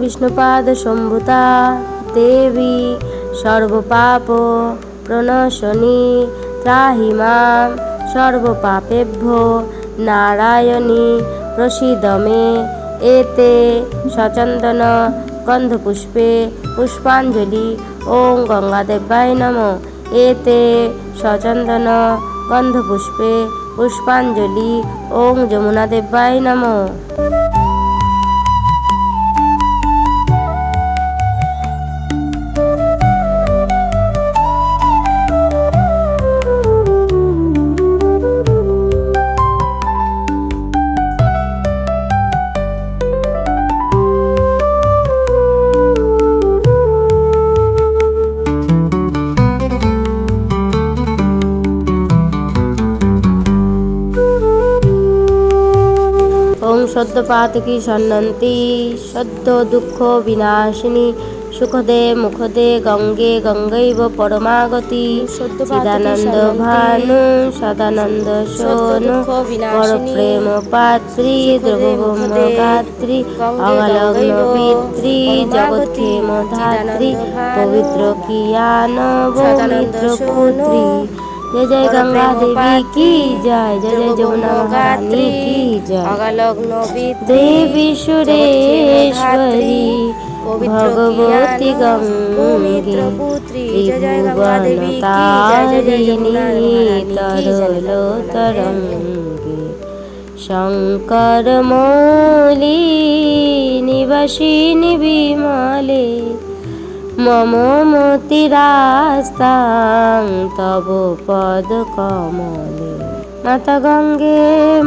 বিষ্ণুপাদ সম্ভুতা দেবী সর্বপাপ প্রণশনী ত্রাহি মাম সর্বপাপেভ্য নারায়ণী প্রসিদ মে। এতে সচন্দন গন্ধপুষ্পে পুষ্পাঞ্জলি ওং গঙ্গাদেবায় নম। এতে সচন্দন গন্ধপুষ্পে পুষ্পাঞ্জলি ওং যমুনাদেবায় নম। ওং সদ্য পাতকি সন্নন্তি সদ্য দুঃখ বিনাশিনী সুখদে মুখদে গঙ্গে গঙ্গৈব পরমাগতি চিদানন্দ ভানু সদানন্দ সোনু পরপ্রেম পাত্রী দ্রবব্রহ্ম গাত্রী অগলগ্ন পিতৃ জগৎক্ষেম ধাত্রী পবিত্র কিয়ান পবিত্র পুত্রী জয় জয় গঙ্গা দেবী কি জয়? জয় জয় যমুনা মহারানী কি জয়? অগালগ্ন দেবী সুরেশ্বরী ভগবতী গঙ্গে ত্রিভুবন তারিণী তরল তরঙ্গে শঙ্কর মৌলি নিবাসিনী বিমলে মম মতিরাস্তাং তব পদ কমলে। মাতা গঙ্গে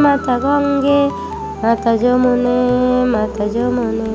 মাতা গঙ্গে মাতা যমুনে মাতা যমুনে।